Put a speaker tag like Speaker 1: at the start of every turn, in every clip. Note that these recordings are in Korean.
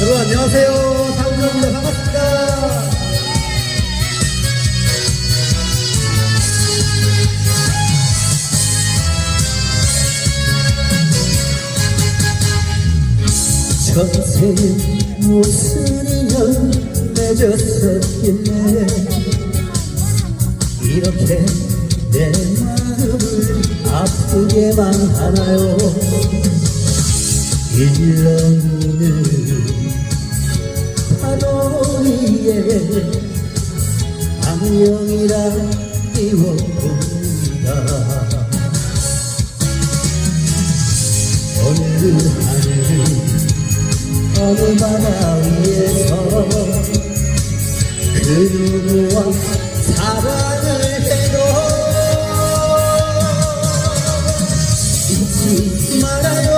Speaker 1: 여러분 안녕하세요. 상주입니다. 반갑습니다. 전생에 무슨 인연 맺었었길래 아프게만 하나요? 일렁이는 파도 위에 안녕이라 띄워봅니다. 오늘 하늘 어느 바다 위에서 그 누구와 잊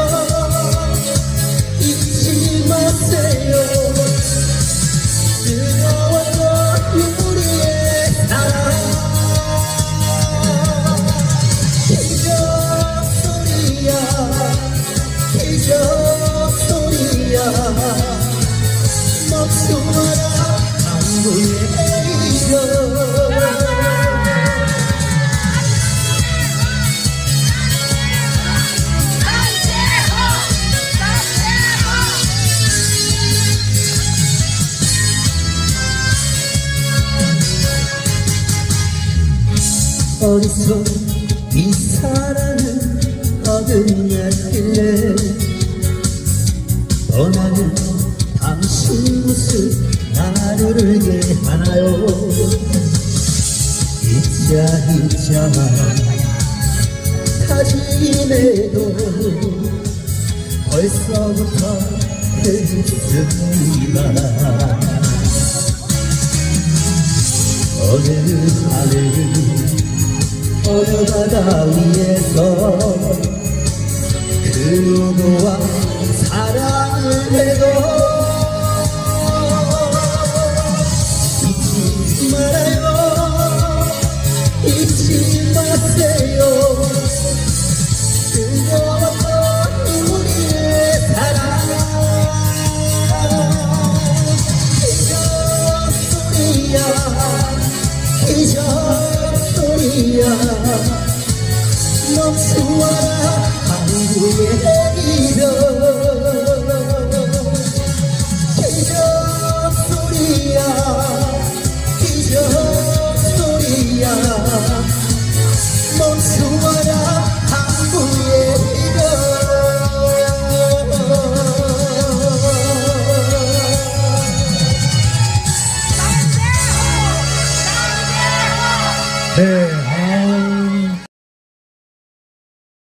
Speaker 1: 어디서 이 사랑을 얻으냐길래 떠나는 당신 모습 나를 울게 하나요? 잊자 잊자 다짐해도 벌써부터 늦습니다 어느 하늘 어느 바다 위에서 그 누구와 사랑을 해도 잊지 말아요. 잊지 마세요. 뜨거웠던 우리의 사랑. 기적 소리야 기적 소리야. 멈추어라 한국의 이름 Hey.